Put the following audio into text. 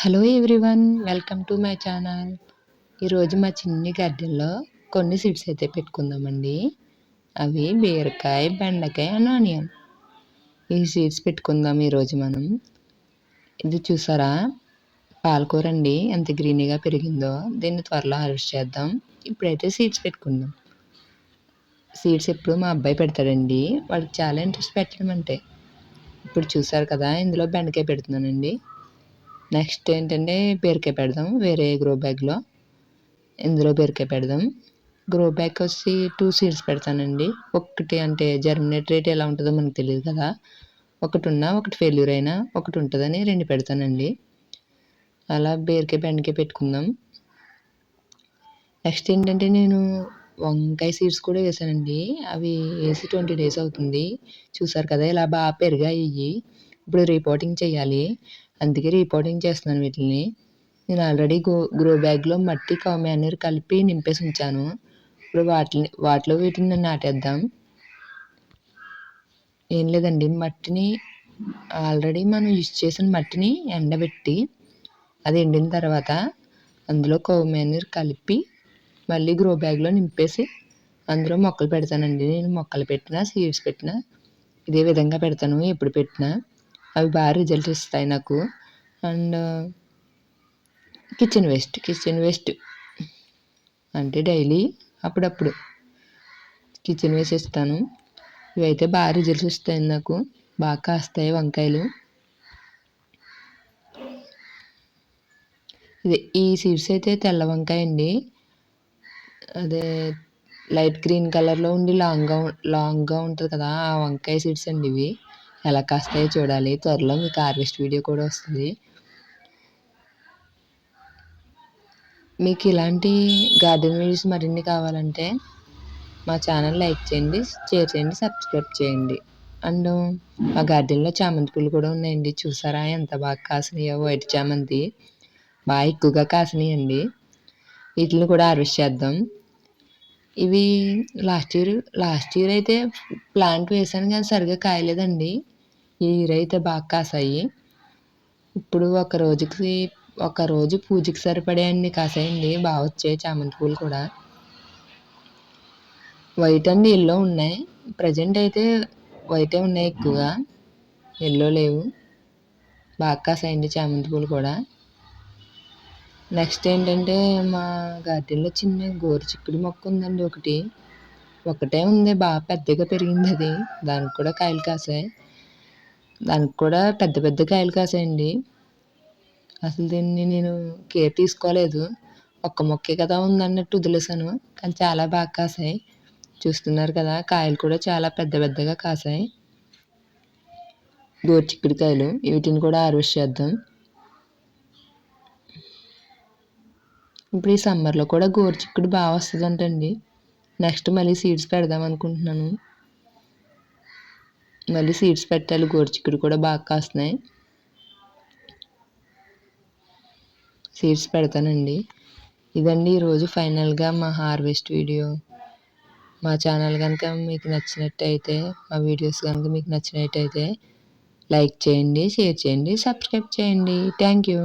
Hello everyone welcome to my channel ఈరోజు మా చిన్ని గార్డెన్లో కొన్ని సీడ్స్ అయితే పెట్టుకుందామండి. అవి బీరకాయ బెండకాయ అండ్ ఆనియన్. ఈ సీడ్స్ పెట్టుకుందాం ఈరోజు మనం. ఇది చూసారా? పాలకూర అండి ఎంత గ్రీనీగా పెరిగిందో దీన్ని త్వరలో హార్వెస్ట్ చేద్దాం. ఇప్పుడైతే సీడ్స్ పెట్టుకుందాం. సీడ్స్ ఎప్పుడు మా అబ్బాయి పెడతాడండి వాడికి చాలా ఇంట్రెస్ట్ పెట్టడం అంటే. ఇప్పుడు చూసారు కదా ఇందులో బెండకాయ పెడుతున్నానండి. నెక్స్ట్ ఏంటంటే బీరకాయ పెడదాం వేరే గ్రో బ్యాగ్లో ఇందులో బీరకాయ పెడదాం. గ్రో బ్యాగ్ వచ్చి టూ సీడ్స్ పెడతానండి. ఒకటి అంటే జర్మినేట్ రేట్ ఎలా ఉంటుందో మనకు తెలియదు కదా. ఒకటి ఉన్నా ఒకటి ఫెయిల్యూర్ అయినా ఒకటి ఉంటుందని రెండు పెడతానండి. అలా బీరకాయ బెండకాయ పెట్టుకుందాం. నెక్స్ట్ ఏంటంటే నేను వంకాయ సీడ్స్ కూడా వేసానండి. అవి వేసి ట్వంటీ డేస్ అవుతుంది. చూసారు కదా ఇలా బాగా పెరిగాయి. ఇప్పుడు రిపోర్టింగ్ చేయాలి. అందుకే రిపోర్టింగ్ చేస్తున్నాను వీటిని నేను ఆల్రెడీ గో గ్రో బ్యాగ్లో మట్టి కౌమానీర్ కలిపి నింపేసి ఉంచాను. ఇప్పుడు వాటిని వాటిలో వీటిని నాటేద్దాం. ఏం లేదండి మట్టిని ఆల్రెడీ మనం యూజ్ చేసిన మట్టిని ఎండబెట్టి అది ఎండిన తర్వాత అందులో కౌమానీర్ కలిపి మళ్ళీ గ్రో బ్యాగ్లో నింపేసి అందులో మొక్కలు పెడతానండి. నేను మొక్కలు పెట్టినా సీడ్స్ పెట్టినా ఇదే విధంగా పెడతాను ఎప్పుడు పెట్టినా. అవి బాగా రిజల్ట్స్ ఇస్తాయి నాకు. And kitchen waste kitchen waste. అంటే డైలీ అప్పుడప్పుడు కిచెన్ వేస్ట్ ఇస్తాను ఇవైతే బాగా రిజల్ట్స్ ఇస్తాయి నాకు. బాగా కాస్తాయి వంకాయలు. ఇది ఈ సీడ్స్ అయితే తెల్ల వంకాయ అండి. అదే లైట్ గ్రీన్ కలర్లో ఉండి లాంగ్గా లాంగ్గా ఉంటుంది కదా ఆ వంకాయ సీడ్స్ అండి ఇవి. ఎలా కాస్తాయో చూడాలి. త్వరలో మీకు హార్వెస్ట్ వీడియో కూడా వస్తుంది. మీకు ఇలాంటి గార్డెన్ వీడియోస్ మరిన్ని కావాలంటే మా ఛానల్ లైక్ చేయండి షేర్ చేయండి సబ్స్క్రైబ్ చేయండి. అండ్ మా గార్డెన్లో చామంతి పూలు కూడా ఉన్నాయండి. చూసారా ఎంత బాగా కాసినాయో వైట్ చామంతి. బాగా ఎక్కువగా కాసినాయండి. వీటిని కూడా హార్వెస్ట్ చేద్దాం. ఇవి లాస్ట్ ఇయర్ లాస్ట్ ఇయర్ అయితే ప్లాంట్ వేసాను కానీ సరిగ్గా కాయలేదండి. ఈ ఇయర్ అయితే బాగా కాసాయి. ఇప్పుడు ఒక రోజుకి ఒక రోజు పూజకి సరిపడే అన్ని కాసాయండి. బాగా వచ్చాయి చామంతి పూలు కూడా. వైట్ అండ్ ఎల్లో ఉన్నాయి. ప్రజెంట్ అయితే వైటే ఉన్నాయి ఎక్కువగా. ఎల్లో లేవు. బాగా కాసాయండి చామంతి పూలు కూడా. నెక్స్ట్ ఏంటంటే మా గార్డెన్లో చిన్న గోరు చిక్కుడు మొక్క ఉందండి ఒకటి. ఒకటే ఉంది బాగా పెద్దగా పెరిగింది అది. దానికి కూడా కాయలు కాసాయి. దానికి కూడా పెద్ద పెద్ద కాయలు కాసాయండి. అసలు దీన్ని నేను కేర్ తీసుకోలేదు. ఒక్క మొక్కే కదా ఉందన్నట్టు వదిలేసాను కానీ చాలా బాగా కాసాయి. చూస్తున్నారు కదా కాయలు కూడా చాలా పెద్ద పెద్దగా కాసాయి. గోరు చిక్కుడుకాయలు వీటిని కూడా హార్వెస్ట్ చేద్దాం. ఇప్పుడు ఈ సమ్మర్లో కూడా గోరు చిక్కుడు బాగా వస్తుందంటండి. నెక్స్ట్ మళ్ళీ సీడ్స్ పెడదాం అనుకుంటున్నాను. మళ్ళీ సీడ్స్ పెట్టాలి గోరుచిక్కుడు కూడా బాగా కాస్తున్నాయి. సీడ్స్ పెడతానండి. ఇదండి ఈరోజు ఫైనల్గా మా హార్వెస్ట్ వీడియో. మా ఛానల్ కనుక మీకు నచ్చినట్టయితే మా వీడియోస్ కనుక మీకు నచ్చినట్టయితే లైక్ చేయండి షేర్ చేయండి సబ్స్క్రైబ్ చేయండి. Thank you.